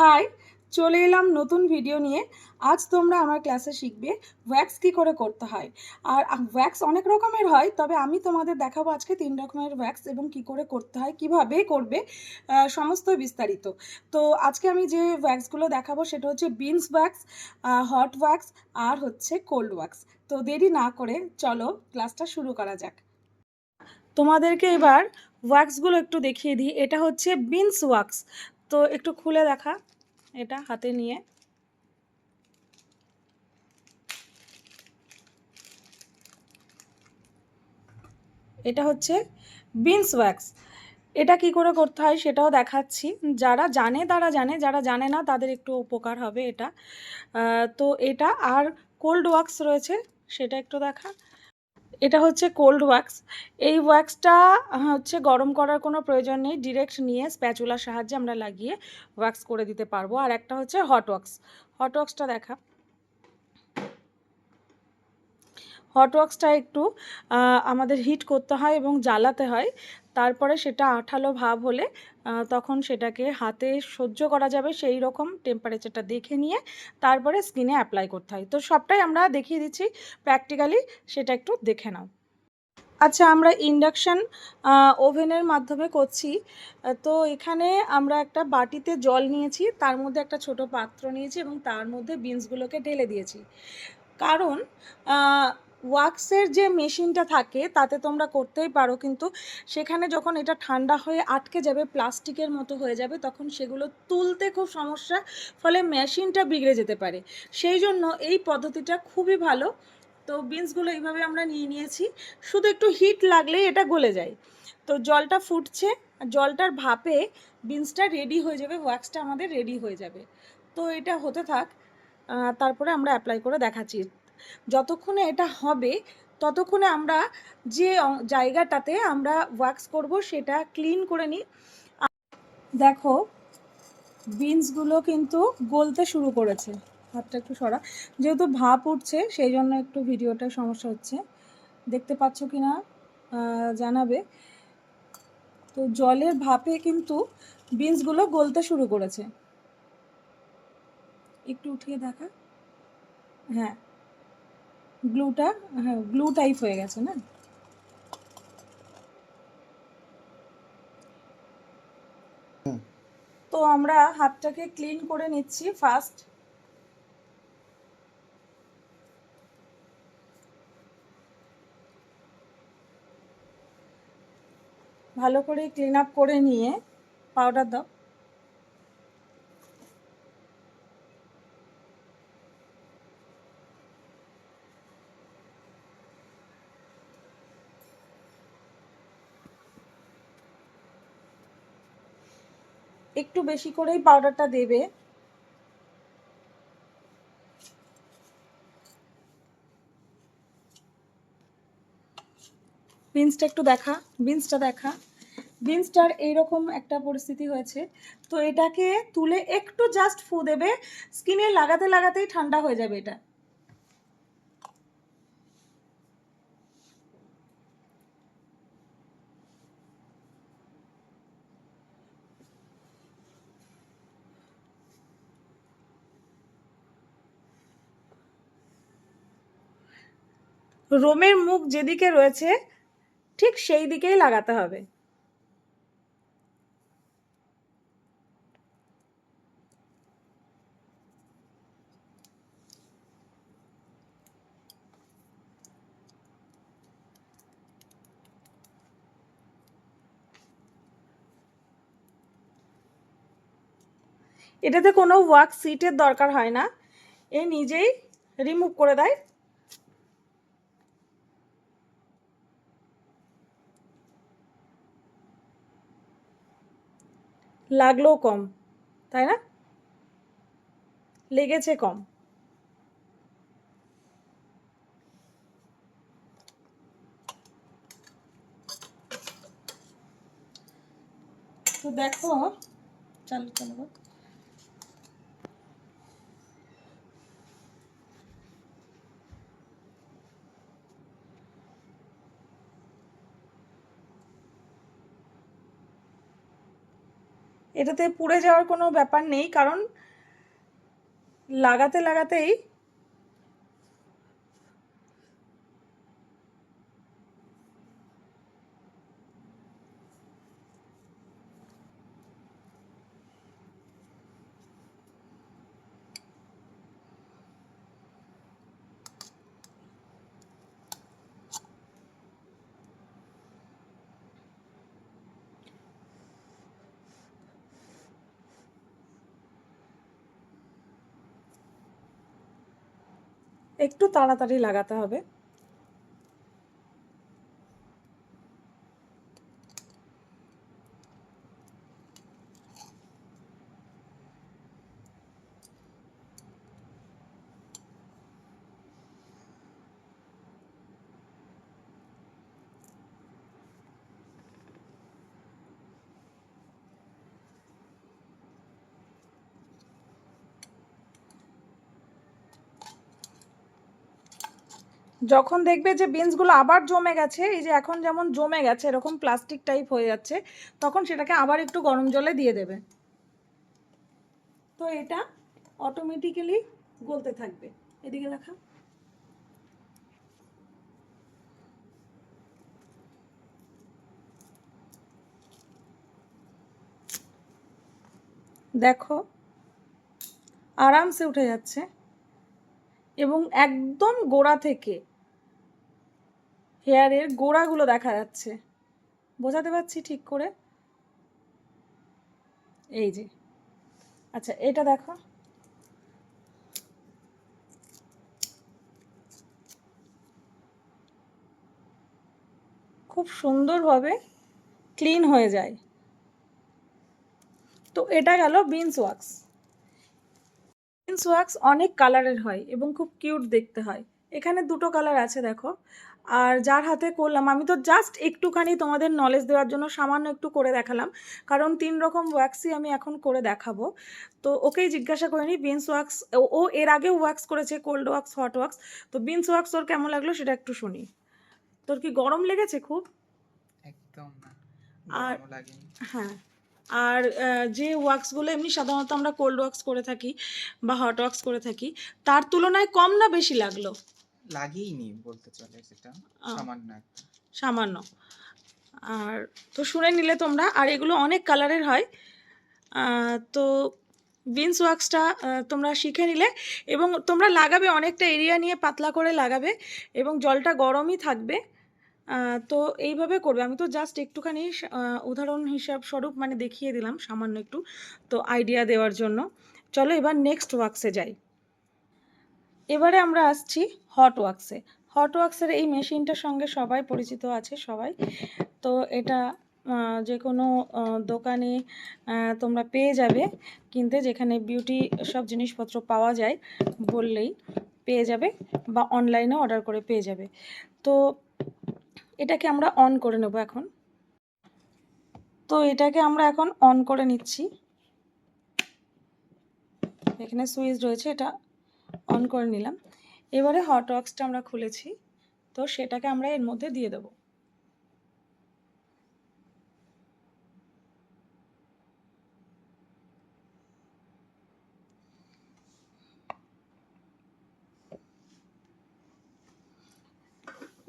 High, চলে এলাম নতুন ভিডিও নিয়ে। আজ তোমরা আমার ক্লাসে শিখবে ওয়্যাক্স কী করে করতে হয়। আর ওয়্যাক্স অনেক রকমের হয়, তবে আমি তোমাদের দেখাবো আজকে তিন রকমের ওয়্যাক্স এবং কি করে করতে হয়, কীভাবে করবে সমস্ত বিস্তারিত। তো আজকে আমি যে ওয়্যাক্সগুলো দেখাবো সেটা হচ্ছে বিনস ওয়্যাক্স হট ওয়্যাক্স আর হচ্ছে কোল্ড ওয়্যাক্স তো দেরি না করে চলো ক্লাসটা শুরু করা যাক। তোমাদেরকে এবার ওয়্যাক্সগুলো একটু দেখিয়ে দিই। এটা হচ্ছে বিনস ওয়াক্স তো একটু খুলে দেখা এটা হাতে নিয়ে। এটা হচ্ছে বিনস ওয়্যাক্স। এটা কি করে করতে হয় সেটাও দেখাচ্ছি। যারা জানে তারা জানে, যারা জানে না তাদের একটু উপকার হবে এটা। তো এটা আর কোল্ড ওয়াক্স রয়েছে সেটা একটু দেখা। এটা হচ্ছে কোল্ড ওয়াক্স এই ওয়াক্সটা হচ্ছে গরম করার কোনো প্রয়োজন নেই। ডিরেক্ট নিয়ে স্প্যাচুলার সাহায্যে আমরা লাগিয়ে ওয়াক্স করে দিতে পারব। আর একটা হচ্ছে হট ওয়াক্স হট ওয়াক্সটা দেখা। হট ওয়াক্সটা একটু আমাদের হিট করতে হয় এবং জ্বালাতে হয়। তারপরে সেটা আঠালো ভাব হলে তখন সেটাকে হাতে সহ্য করা যাবে সেই রকম টেম্পারেচারটা দেখে নিয়ে তারপরে স্কিনে অ্যাপ্লাই করতে হয়। তো সবটাই আমরা দেখিয়ে দিচ্ছি প্র্যাকটিক্যালি সেটা একটু দেখে নাও। আচ্ছা আমরা ইন্ডাকশান ওভেনের মাধ্যমে করছি। তো এখানে আমরা একটা বাটিতে জল নিয়েছি, তার মধ্যে একটা ছোট পাত্র নিয়েছি এবং তার মধ্যে বিনসগুলোকে ঢেলে দিয়েছি। কারণ ওয়াক্সের যে মেশিনটা থাকে, তাতে তোমরা করতেই পারো। কিন্তু সেখানে যখন এটা ঠান্ডা হয়ে আটকে যাবে, প্লাস্টিকের মতো হয়ে যাবে, তখন সেগুলো তুলতে খুব সমস্যা, ফলে মেশিনটা বিগড়ে যেতে পারে। সেই জন্য এই পদ্ধতিটা খুবই ভালো। তো বিনসগুলো এইভাবে আমরা নিয়ে নিয়েছি। শুধু একটু হিট লাগলেই এটা গলে যায়। তো জলটা ফুটছে, আর জলটার ভাপে বিনসটা রেডি হয়ে যাবে, ওয়াক্সটা আমাদের রেডি হয়ে যাবে। তো এটা হতে থাক। তারপরে আমরা অ্যাপ্লাই করে দেখাচ্ছি। যতক্ষণে এটা হবে, ততক্ষণে আমরা যে জায়গাটাতে আমরা ওয়াক্স করব সেটা ক্লিন করে নিই। দেখো বিনসগুলো কিন্তু গলতে শুরু করেছে। হাতটা একটু সরা। যেহেতু ভাপ উঠছে, সেই জন্য একটু ভিডিওটা সমস্যা হচ্ছে। দেখতে পাচ্ছ কি না জানাবে। তো জলের ভাপে কিন্তু বিনসগুলো গলতে শুরু করেছে। একটু উঠিয়ে দেখা। হ্যাঁ। গ্লুটা হ্যাঁ গ্লু টাইপ হয়ে গেছে, না? তো আমরা হাতটাকে ক্লিন করে নিচ্ছি ফার্স্ট ভালো করে ক্লিন আপ করে নিয়ে পাউডার দাও। একটু বেশি করেই পাউডারটা দেবে। বিনসটা একটু দেখা বিনসটা দেখা। বিনসটার এইরকম একটা পরিস্থিতি হয়েছে। তো এটাকে তুলে একটু জাস্ট ফু দেবে স্কিনে লাগাতে লাগাতেই ঠান্ডা হয়ে যাবে এটা। রোমের মুখ যেদিকে রয়েছে, ঠিক সেই দিকেই লাগাতে হবে। এটাতে কোনো ওয়ার্ক সিটের দরকার হয় না। এ নিজেই রিমুভ করে দেয়। লাগলেও কম তাই না? লেগেছে কম। তো দেখো চালু চালু এটাতে পুড়ে যাওয়ার কোনো ব্যাপার নেই কারণ লাগাতে লাগাতেই একটু তাড়াতাড়ি লাগাতে হবে। যখন দেখবে যে বিনসগুলো আবার জমে গেছে, এই যে এখন যেমন জমে গেছে, এরকম প্লাস্টিক টাইপ হয়ে যাচ্ছে, তখন সেটাকে আবার একটু গরম জলে দিয়ে দেবে। তো এটা অটোমেটিক্যালি গলতে থাকবে। এদিকে দেখা। দেখো, আরামসে উঠে যাচ্ছে এবং একদম গোড়া থেকে হেয়ারের গোড়াগুলো দেখা যাচ্ছে। বোঝাতে পারছি ঠিক করে? এই যে। আচ্ছা এটা দেখো। খুব সুন্দরভাবে ক্লিন হয়ে যায়। তো এটা গেল বিনস ওয়াক্স। বিনস ওয়াক্স অনেক কালারের হয় এবং খুব কিউট দেখতে হয়। এখানে দুটো কালার আছে দেখো। আর যার হাতে করলাম আমি তো জাস্ট একটুখানি তোমাদের নলেজ দেওয়ার জন্য সামান্য একটু করে দেখালাম। কারণ তিন রকম ওয়াক্সই আমি এখন করে দেখাবো। তো ওকেই জিজ্ঞাসা করে নিই বিনস ওয়াক্স ও এর আগেও ওয়াক্স করেছে কোল্ড ওয়াক্স হট ওয়াক্স তো বিনস ওয়াক্স ওর কেমন লাগল সেটা একটু শুনি। তোর কি গরম লেগেছে খুব? একদম না আর- হ্যাঁ আর যে ওয়াক্সগুলো এমনি সাধারণত আমরা কোল্ড ওয়াক্স করে থাকি বা হট ওয়াক্স করে থাকি তার তুলনায় কম না বেশি লাগল? লাগেইনি বলতে চলে সেটা। সামান্য একটা। সামান্য। আর তো শুনে নিলে তোমরা আর এগুলো অনেক কালারের হয়। তো বিনস ওয়াক্সটা তোমরা শিখে নিলে এবং তোমরা লাগাবে অনেকটা এরিয়া নিয়ে পাতলা করে লাগাবে এবং জলটা গরমই থাকবে। তো এইভাবে করবে। আমি তো জাস্ট একটুখানি উদাহরণ হিসাব স্বরূপ মানে দেখিয়ে দিলাম সামান্য একটু তো আইডিয়া দেওয়ার জন্য। চলো এবার নেক্সট ওয়াক্সে যাই। এবারে আমরা আসছি হট ওয়াক্সে হট ওয়াক্সের এই মেশিনটার সঙ্গে সবাই পরিচিত আছে সবাই। তো এটা যে কোনো দোকানে তোমরা পেয়ে যাবে। কিনতে যেখানে বিউটি সব জিনিসপত্র পাওয়া যায় বললেই পেয়ে যাবে বা অনলাইনে অর্ডার করে পেয়ে যাবে। তো এটাকে আমরা অন করে নেব এখন। তো এটাকে আমরা এখন অন করে নিচ্ছি। এখানে সুইচ রয়েছে, এটা অন করে নিলাম। এবারে হট ওয়াক্সটা আমরা খুলেছি, তো সেটাকে আমরা এর মধ্যে দিয়ে দেবো।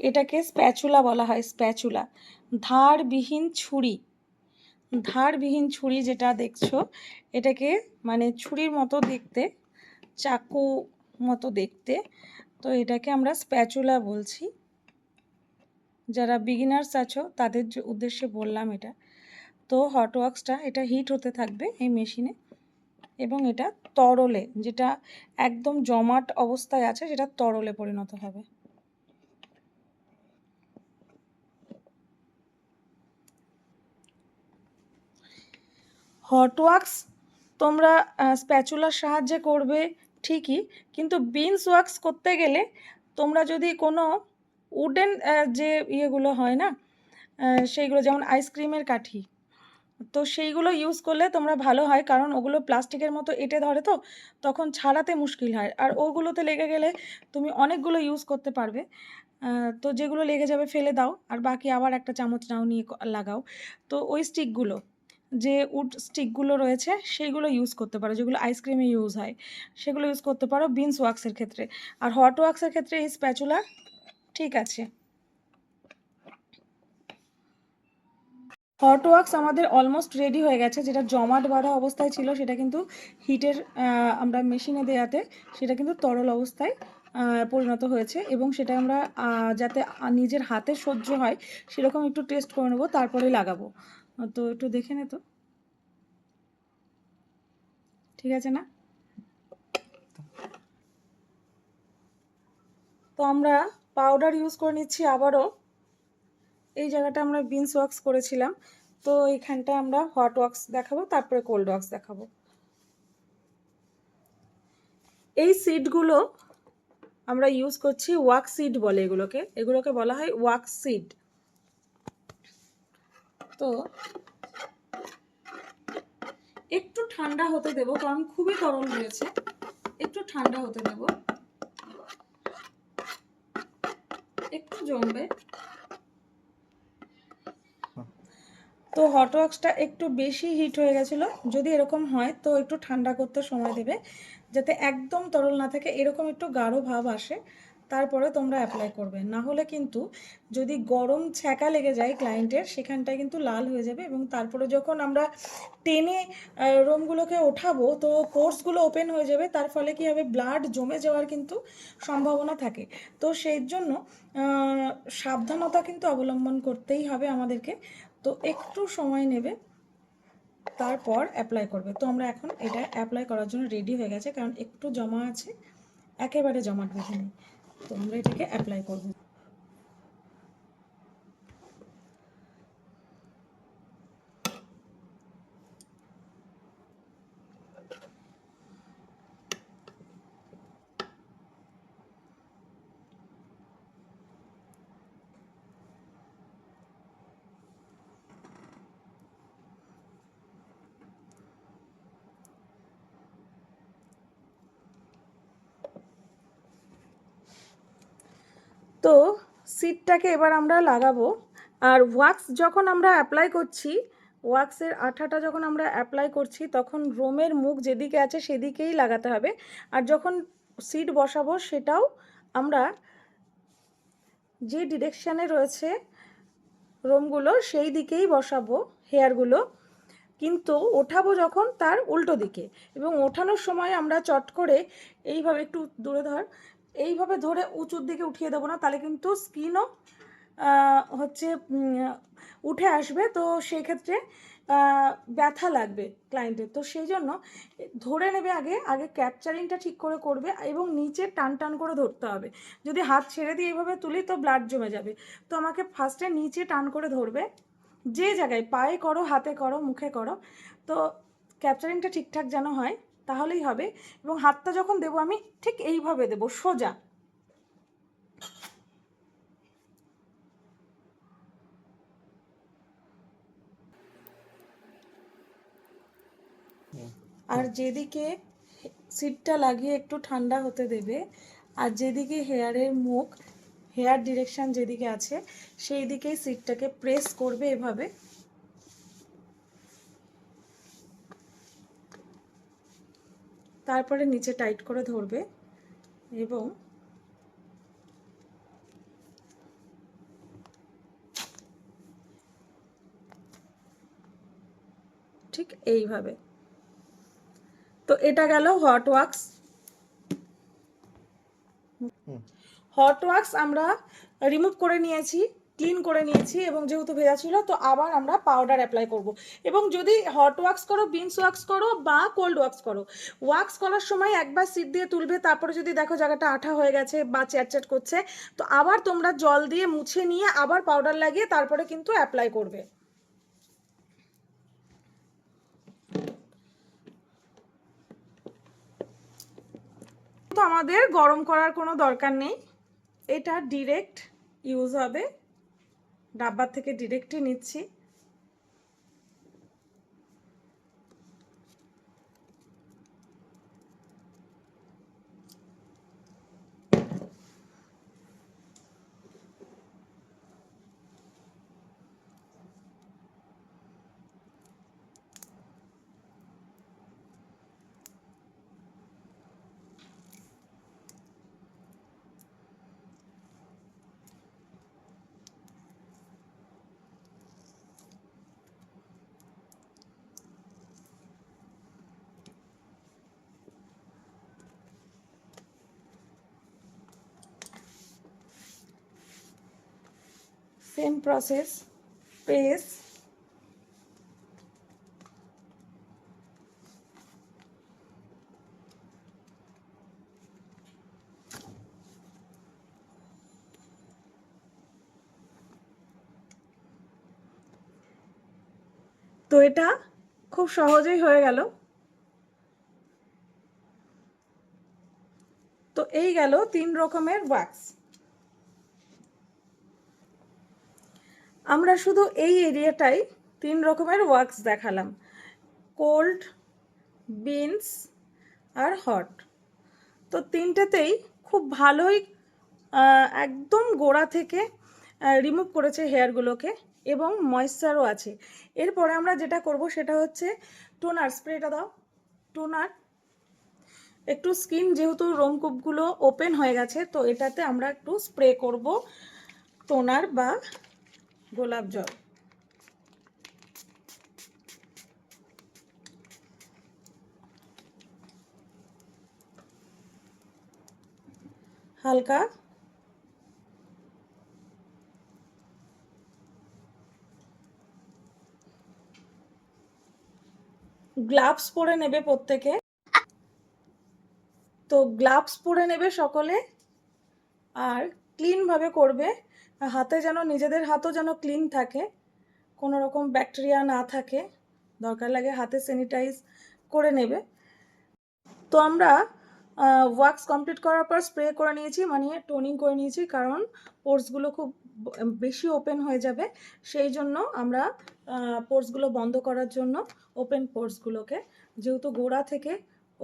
এটাকে স্প্যাচুলা বলা হয় স্প্যাচুলা ধারবিহীন ছুরি। ধারবিহীন ছুরি যেটা দেখছ, এটাকে মানে ছুরির মতো দেখতে, চাকু মতো দেখতে। তো এটাকে আমরা স্প্যাচুলা বলছি। যারা বিগিনার্স আছো, তাদের জ- উদ্দেশ্যে বললাম এটা। তো হট ওয়াক্সটা এটা হিট হতে থাকবে এই মেশিনে এবং এটা তরলে, যেটা একদম জমাট অবস্থায় আছে, সেটা তরলে পরিণত হবে। হট ওয়াক্স তোমরা স্প্যাচুলার সাহায্যে করবে ঠিকই, কিন্তু বিনস ওয়াক্স করতে গেলে তোমরা যদি কোনো উডেন যে ইয়েগুলো হয় না সেইগুলো যেমন আইসক্রিমের কাঠি, তো সেইগুলো ইউজ করলে তোমরা ভালো হয়, কারণ ওগুলো প্লাস্টিকের মতো এঁটে ধরে তো, তখন ছাড়াতে মুশকিল হয়। আর ওগুলোতে লেগে গেলে তুমি অনেকগুলো ইউজ করতে পারবে। তো যেগুলো লেগে যাবে ফেলে দাও, আর বাকি আবার একটা চামচ নাও নিয়ে লাগাও। তো ওই স্টিকগুলো যে উড স্টিকগুলো রয়েছে, সেইগুলো ইউজ করতে পারো, যেগুলো আইসক্রিমে ইউজ হয়, সেগুলো ইউজ করতে পারো বিনস ওয়াক্সের ক্ষেত্রে। আর হট ওয়াক্সের ক্ষেত্রে এই স্প্যাচুলা ঠিক আছে। হট ওয়াক্স আমাদের অলমোস্ট রেডি হয়ে গেছে, যেটা জমাট বাঁধা অবস্থায় ছিল, সেটা কিন্তু হিটের আমরা মেশিনে দেওয়াতে সেটা কিন্তু তরল অবস্থায় পরিণত হয়েছে এবং সেটা আমরা যাতে নিজের হাতে সহ্য হয়, সেরকম একটু টেস্ট করে নেব, তারপরে লাগাবো। তো একটু দেখে নে তো। ঠিক আছে না? তো আমরা পাউডার ইউজ করে নিচ্ছি আবারও। এই জায়গাটা আমরা বিনস ওয়াক্স করেছিলাম। তো এইখানটা আমরা হট ওয়াক্স দেখাবো, তারপরে কোল্ড ওয়াক্স দেখাবো। এই সিডগুলো আমরা ইউজ করছি ওয়াক্স সিড বলে এগুলোকে। এগুলোকে বলা হয় ওয়াক্স সিড তো একটু ঠান্ডা হতে দেবো কারণ খুবই গরম রয়েছে একটু ঠান্ডা হতে দেবো। একটু জমবে। তো হট ওয়াক্সটা একটু বেশি হিট হয়ে গেছিল। যদি এরকম হয়, তো একটু ঠান্ডা করতে সময় দেবে। যাতে একদম তরল না থাকে, এরকম একটু গাঢ় ভাব আসে। তারপরে তোমরা অ্যাপ্লাই করবে। না হলে কিন্তু যদি গরম ছ্যাঁকা লেগে যায় ক্লায়েন্টের সেখানটায় কিন্তু লাল হয়ে যাবে এবং তারপরে যখন আমরা টেনে রোমগুলোকে ওঠাবো, তো কোর্সগুলো ওপেন হয়ে যাবে, তার ফলে কি হবে? ব্লাড জমে যাওয়ার কিন্তু সম্ভাবনা থাকে। তো সেই জন্য সাবধানতা কিন্তু অবলম্বন করতেই হবে আমাদেরকে। তো একটু সময় নেবে, তারপর অ্যাপ্লাই করবে। তো আমরা এখন এটা অ্যাপ্লাই করার জন্য রেডি হয়ে গেছে, কারণ একটু জমা আছে, একেবারে জমাট বেঁধে নেই তো আমরা এটাকে অ্যাপ্লাই করব। তো সিটটাকে এবার আমরা লাগাবো। আর ওয়াক্স যখন আমরা অ্যাপ্লাই করছি ওয়াক্সের আঠাটা যখন আমরা অ্যাপ্লাই করছি, তখন রোমের মুখ যেদিকে আছে সেদিকেই লাগাতে হবে। আর যখন সিট বসাবো, সেটাও আমরা যে ডিরেকশানে রয়েছে রোমগুলো সেই দিকেই বসাবো হেয়ারগুলো কিন্তু ওঠাবো যখন তার উল্টো দিকে। এবং ওঠানোর সময় আমরা চট করে, এইভাবে একটু দূরে ধর এইভাবে ধরে উঁচুর দিকে উঠিয়ে দেবো না, তাহলে কিন্তু স্কিনও হচ্ছে উঠে আসবে। তো সেই ক্ষেত্রে ব্যথা লাগবে ক্লায়েন্টের তো সেই জন্য ধরে নেবে আগে আগে ক্যাপচারিংটা ঠিক করে করবে এবং নিচে টান টান করে ধরতে হবে। যদি হাত ছেড়ে দিয়ে এইভাবে তুলি তো ব্লাড জমে যাবে। তো আমাকে ফার্স্টে নিচে টান করে ধরবে। যে জায়গায় পায়ে করো, হাতে করো, মুখে করো, তো ক্যাপচারিংটা ঠিকঠাক যেন হয়। তাহলেই হবে। এবং হাতটা যখন দেবো আমি ঠিক এইভাবে দেবো, সোজা। আর যেদিকে সিটটা লাগিয়ে একটু ঠান্ডা হতে দেবে, আর যেদিকে হেয়ারের মুখ, হেয়ার ডিরেকশন যেদিকে আছে সেই দিকেই সিটটাকে প্রেস করবে এভাবে। তারপরে নিচে টাইট করে ধরবে এবং ঠিক এইভাবে। তো এটা গেল হট ওয়াক্স হট ওয়াক্স আমরা রিমুভ করে নিয়েছি। ক্লিন করে নিয়েছি এবং যেহেতু ভেজা ছিল, তো আবার আমরা পাউডার অ্যাপ্লাই করব। এবং যদি হট ওয়াক্স করো বিনস ওয়াক্স করো বা কোল্ড ওয়াক্স করো ওয়াক্স করার সময় একবার সিট দিয়ে তুলবে, তারপরে যদি দেখো জায়গাটা আঠা হয়ে গেছে বা চ্যাটচ্যাট করছে, তো আবার তোমরা জল দিয়ে মুছে নিয়ে আবার পাউডার লাগিয়ে তারপরে কিন্তু অ্যাপ্লাই করবে। আমাদের গরম করার কোনো দরকার নেই। এটা ডিরেক্ট ইউজ হবে। ডাব্বার থেকে ডিরেক্টই নিচ্ছি। সেম প্রসেস প্রেস তো এটা খুব সহজেই হয়ে গেল। তো এই গেল তিন রকমের ওয়াক্স আমরা শুধু এই এরিয়াটাই তিন রকমের ওয়াক্স দেখালাম। কোল্ড, বিনস আর হট। তো তিনটেতেই খুব ভালোই একদম গোড়া থেকে রিমুভ করেছে হেয়ারগুলোকে এবং ময়েশ্চারও আছে। এরপরে আমরা যেটা করব সেটা হচ্ছে টোনার, স্প্রেটা দাও। টোনার, একটু স্কিন যেহেতু রোমকূপগুলো ওপেন হয়ে গেছে, তো এটাতে আমরা একটু স্প্রে করব টোনার বা গোলাপ জল। হালকা। গ্লাভস পরে নেবে প্রত্যেকে। তো গ্লাভস পরে নেবে সকলে। আর ক্লিনভাবে করবে, হাতে যেন, নিজেদের হাতও যেন ক্লিন থাকে, কোনো রকম ব্যাকটেরিয়া না থাকে, দরকার লাগে হাতে স্যানিটাইজ করে নেবে। তো আমরা ওয়াক্স কমপ্লিট করার পর স্প্রে করে নিয়েছি মানে টোনিং করে নিয়েছি, কারণ পোর্সগুলো খুব বেশি ওপেন হয়ে যাবে, সেই জন্য আমরা পোর্সগুলো বন্ধ করার জন্য ওপেন পোর্সগুলোকে যেহেতু গোড়া থেকে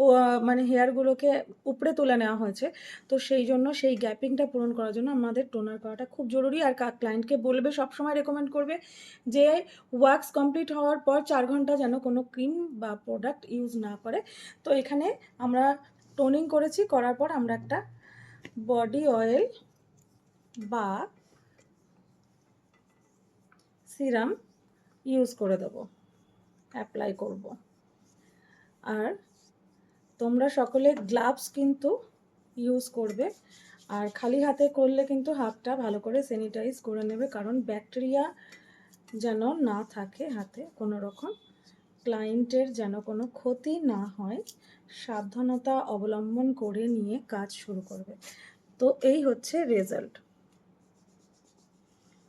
ও মানে হেয়ারগুলোকে উপড়ে তুলে নেওয়া হয়েছে। তো সেই জন্য সেই গ্যাপিংটা পূরণ করার জন্য আমাদের টোনার করাটা খুব জরুরি। আর ক্লায়েন্টকে বলবে, সবসময় রেকমেন্ড করবে যে ওয়াক্স কমপ্লিট হওয়ার পর চার ঘণ্টা যেন কোনো ক্রিম বা প্রোডাক্ট ইউজ না করে। তো এখানে আমরা টোনিং করেছি, করার পর আমরা একটা বডি অয়েল বা সিরাম ইউজ করে দেবো। অ্যাপ্লাই করব। আর তোমরা সকলে গ্লাভস কিন্তু ইউজ করবে। আর খালি হাতে করলে কিন্তু হাতটা ভালো করে স্যানিটাইজ করে নেবে, কারণ ব্যাকটেরিয়া যেন না থাকে হাতে, কোনো রকম। ক্লায়েন্টের যেন কোনো ক্ষতি না হয়, সাবধানতা অবলম্বন করে নিয়ে কাজ শুরু করবে। তো এই হচ্ছে রেজাল্ট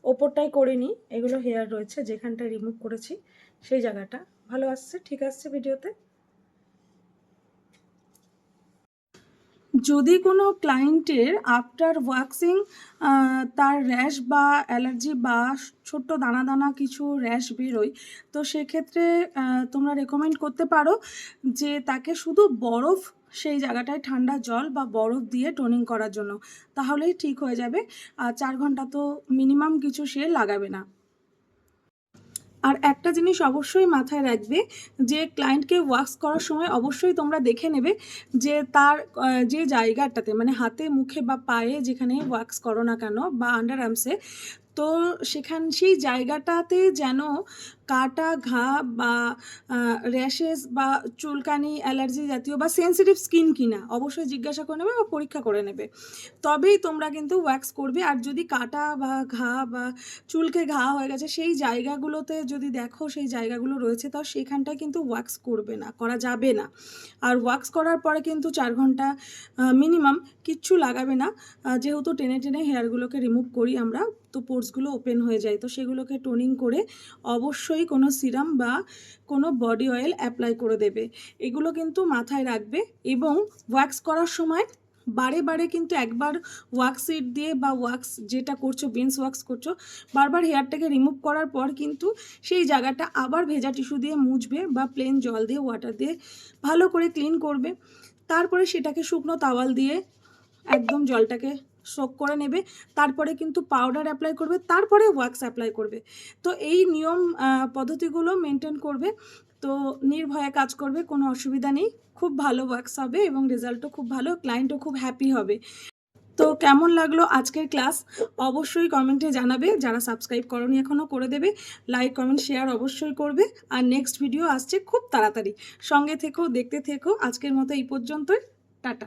ওপরটাই করিনি এগুলো হেয়ার রয়েছে যেখানটা রিমুভ করেছি, সেই জায়গাটা। ভালো আসছে, ঠিক আসছে ভিডিওতে যদি কোনো ক্লায়েন্টের আফটার ওয়াক্সিং তার র্যাশ বা অ্যালার্জি বা ছোট্ট দানা দানা কিছু র্যাশ বেরোয়, তো সেক্ষেত্রে তোমরা রেকমেন্ড করতে পারো যে তাকে শুধু বরফ সেই জায়গাটায় ঠান্ডা জল বা বরফ দিয়ে টোনিং করার জন্য। তাহলেই ঠিক হয়ে যাবে। আর চার ঘণ্টা তো মিনিমাম কিছু সে লাগাবে না। আর একটা জিনিস অবশ্যই মাথায় রাখবে, যে ক্লায়েন্টকে ওয়াক্স করার সময় অবশ্যই তোমরা দেখে নেবে যে তার যে জায়গাটাতে মানে হাতে, মুখে বা পায়ে যেখানে ওয়াক্স করো না কেন বা আন্ডার আর্মসে তো সেখান, সেই জায়গাটাতে যেন কাটা, ঘা বা র্যাশেস বা চুলকানি, অ্যালার্জি জাতীয় বা সেনসিটিভ স্কিন কিনা, অবশ্যই জিজ্ঞাসা করে নেবে বা পরীক্ষা করে নেবে। তবেই তোমরা কিন্তু ওয়্যাক্স করবে। আর যদি কাটা বা ঘা বা চুলকে ঘা হয়ে গেছে, সেই জায়গাগুলোতে যদি দেখো সেই জায়গাগুলো রয়েছে, তাও সেখানটায় কিন্তু ওয়াক্স করবে না, করা যাবে না। আর ওয়াক্স করার পরে কিন্তু চার ঘণ্টা মিনিমাম কিচ্ছু লাগাবে না। যেহেতু টেনে টেনে হেয়ারগুলোকে রিমুভ করি আমরা, তো পোর্সগুলো ওপেন হয়ে যায়। তো সেগুলোকে টোনিং করে অবশ্যই কোনো সিরাম বা কোনো বডি অয়েল অ্যাপ্লাই করে দেবে। এগুলো কিন্তু মাথায় রাখবে এবং ওয়াক্স করার সময় বারে বারে কিন্তু একবার ওয়াক্স সিট দিয়ে বা ওয়াক্স যেটা করছ বিনস ওয়াক্স করছ, বারবার হেয়ারটাকে রিমুভ করার পর কিন্তু সেই জায়গাটা আবার ভেজা টিস্যু দিয়ে মুছবে বা প্লেন জল দিয়ে ওয়াটার দিয়ে ভালো করে ক্লিন করবে। তারপরে সেটাকে শুকনো তাওয়াল দিয়ে একদম জলটাকে সোক করে নেবে, তারপরে কিন্তু পাউডার অ্যাপ্লাই করবে, তারপরে ওয়াক্স অ্যাপ্লাই করবে। তো এই নিয়ম পদ্ধতিগুলো মেনটেন করবে। তো নির্ভয়ে কাজ করবে, কোনো অসুবিধা নেই। খুব ভালো ওয়াক্স হবে এবং রেজাল্টও খুব ভালো ক্লায়েন্টও খুব হ্যাপি হবে। তো কেমন লাগল আজকের ক্লাস অবশ্যই কমেন্টে জানাবে। যারা সাবস্ক্রাইব করনি এখনও করে দেবে। লাইক কমেন্ট শেয়ার অবশ্যই করবে। আর নেক্সট ভিডিও আসছে খুব তাড়াতাড়ি। সঙ্গে থেকো, দেখতে থেকো। আজকের মতো এই পর্যন্তই। টাটা।